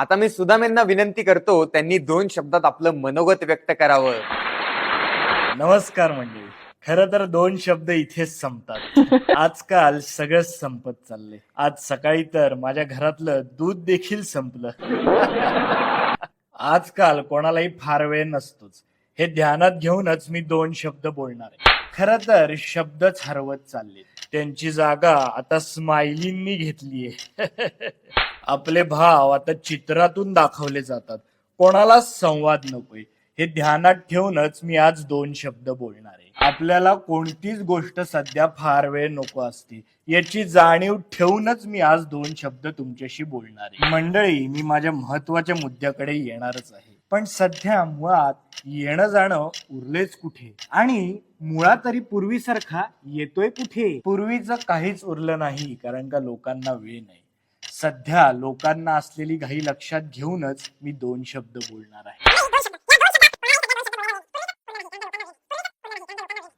आता मी सुदामेंना विनंती करतो त्यांनी दोन शब्दात आपलं मनोगत व्यक्त करावं. नमस्कार मंडळी. खरं तर दोन शब्द इथेच संपतात. आजकाल सगळंच संपत चाललंय. आज सकाळी तर माझ्या घरातलं दूध देखील संपलं. आजकाल कोणालाही फार वेळ नसतोच. हे ध्यानात घेऊनच मी दोन शब्द बोलणार आहे. खरं तर शब्दच हरवत चालले त्यांची जागा आता स्माइलींनी घेतलीये. आपले भाव आता चित्रातून दाखवले जातात. कोणाला संवाद नकोय. हे ध्यानात ठेवूनच मी आज दोन शब्द बोलणार आहे. आपल्याला कोणतीच गोष्ट सध्या फार वेळ नको असते. याची जाणीव ठेवूनच मी आज दोन शब्द तुमच्याशी बोलणार आहे. मंडळी मी माझ्या महत्त्वाच्या मुद्द्याकडे येणारच आहे. पण सध्या मुळात येणं जाणं उरलेच कुठे? आणि मुळात तरी पूर्वीसारखा येतोय कुठे? पूर्वीचं काहीच उरलं नाही कारण का लोकांना वेळ नाही. सध्या लोकांना असलेली घाई लक्षात घेऊनच मी दोन शब्द बोलणार आहे.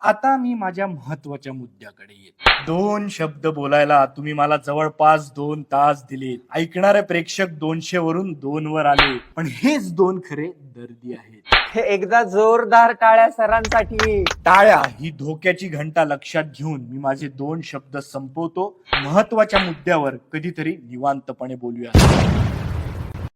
आता मी माझ्या महत्त्वाच्या मुद्द्याकडे येत. दोन शब्द बोलायला तुम्ही मला जवळपास दोन तास दिले ऐकणारे प्रेक्षक दोनशे वरून दोन वर आले. पण हेच दोन खरे दर्दी आहेत. एकदा जोरदार टाळ्या सरांसाठी. टाळ्या ही धोक्याची घंटा लक्षात घेऊन मी माझे दोन शब्द संपवतो. महत्त्वाच्या मुद्द्यावर कधीतरी निवांतपणे बोलूया.